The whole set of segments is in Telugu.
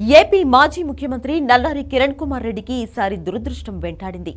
ఏపీ మాజీ ముఖ్యమంత్రి నల్లారి కిరణ్ కుమార్ రెడ్డికి ఈసారి దురదృష్టం వెంటాడింది.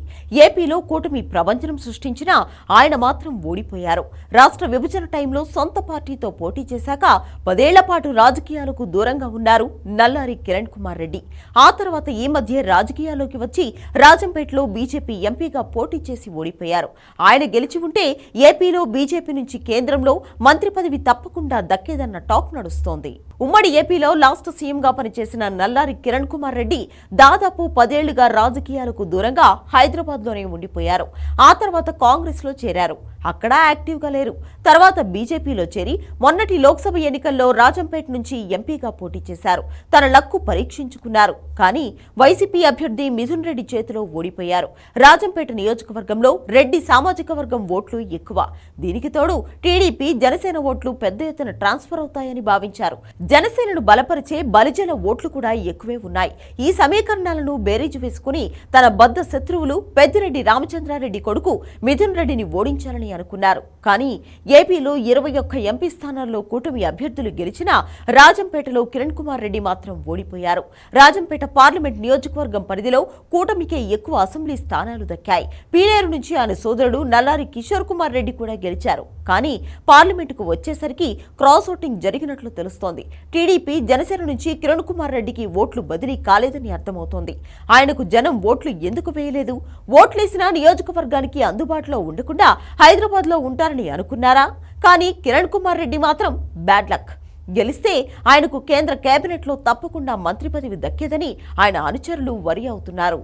ఏపీలో కూటమి ప్రవంచనం సృష్టించినా ఆయన మాత్రం ఓడిపోయారు. రాష్ట్ర విభజన టైంలో సొంత పార్టీతో పోటీ చేశాక పదేళ్ళ పాటు రాజకీయాలకు దూరంగా ఉన్నారు నల్లారి కిరణ్ కుమార్ రెడ్డి. ఆ తర్వాత ఈ మధ్య రాజకీయాల్లోకి వచ్చి రాజంపేటలో బీజేపీ ఎంపీగా పోటీ చేసి ఓడిపోయారు. ఆయన గెలిచి ఉంటే ఏపీలో బీజేపీ నుంచి కేంద్రంలో మంత్రి పదవి తప్పకుండా దక్కేదన్న టాక్ నడుస్తోంది. ఉమ్మడి ఏపీలో లాస్ట్ సీఎంగా పనిచేసిన నల్లారి కిరణ్ కుమార్ రెడ్డి దాదాపు పదేళ్ళుగా రాజకీయాలకు దూరంగా హైదరాబాద్లోనే ఉండిపోయారు. ఆ తర్వాత కాంగ్రెస్లో చేరారు. అక్కడ యాక్టివ్గా లేరు. తర్వాత బీజేపీలో చేరి మొన్నటి లోక్సభ ఎన్నికల్లో రాజంపేట నుంచి ఎంపీగా పోటీ చేశారు. తన లక్కు పరీక్షించుకున్నారు. కానీ వైసీపీ అభ్యర్థి మిథున్ రెడ్డి చేతిలో ఓడిపోయారు. రాజంపేట నియోజకవర్గంలో రెడ్డి సామాజిక వర్గం ఓట్లు ఎక్కువ. దీనికి తోడు టీడీపీ జనసేన ఓట్లు పెద్ద ఎత్తున ట్రాన్స్ఫర్ అవుతాయని భావించారు. జనసేనను బలపరిచే బలిజన ఓట్లు కూడా ఎక్కువే ఉన్నాయి. ఈ సమీకరణాలను బేరీజు వేసుకుని తన బద్ద శత్రువులు పెద్దిరెడ్డి రామచంద్రారెడ్డి కొడుకు మిథున్ రెడ్డిని ఓడించాలని అనుకున్నారు. కానీ ఏపీలో ఇరవై ఒక్క ఎంపీ స్థానాల్లో కూటమి అభ్యర్థులు గెలిచినా రాజంపేటలో కిరణ్ కుమార్ రెడ్డి మాత్రం ఓడిపోయారు. రాజంపేట పార్లమెంట్ నియోజకవర్గం పరిధిలో కూటమికే ఎక్కువ అసెంబ్లీ స్థానాలు దక్కాయి. పీలేరు నుంచి ఆయన సోదరుడు నల్లారి కిషోర్ కుమార్ రెడ్డి కూడా గెలిచారు. కానీ పార్లమెంటుకు వచ్చేసరికి క్రాస్ ఓటింగ్ జరిగినట్లు తెలుస్తోంది. టీడీపీ జనసేన నుంచి కిరణ్ కుమార్ రెడ్డికి ఓట్లు బదిలీ కాలేదని అర్థమవుతోంది. ఆయనకు జనం ఓట్లు ఎందుకు వేయలేదు? ఓట్లేసినా నియోజకవర్గానికి అందుబాటులో ఉండకుండా హైదరాబాద్లో ఉంటారని అనుకున్నారా? కానీ కిరణ్ కుమార్ రెడ్డి మాత్రం బ్యాడ్ లక్. గెలిస్తే ఆయనకు కేంద్ర కేబినెట్లో తప్పకుండా మంత్రి పదవి దక్కేదని ఆయన అనుచరులు వరి అవుతున్నారు.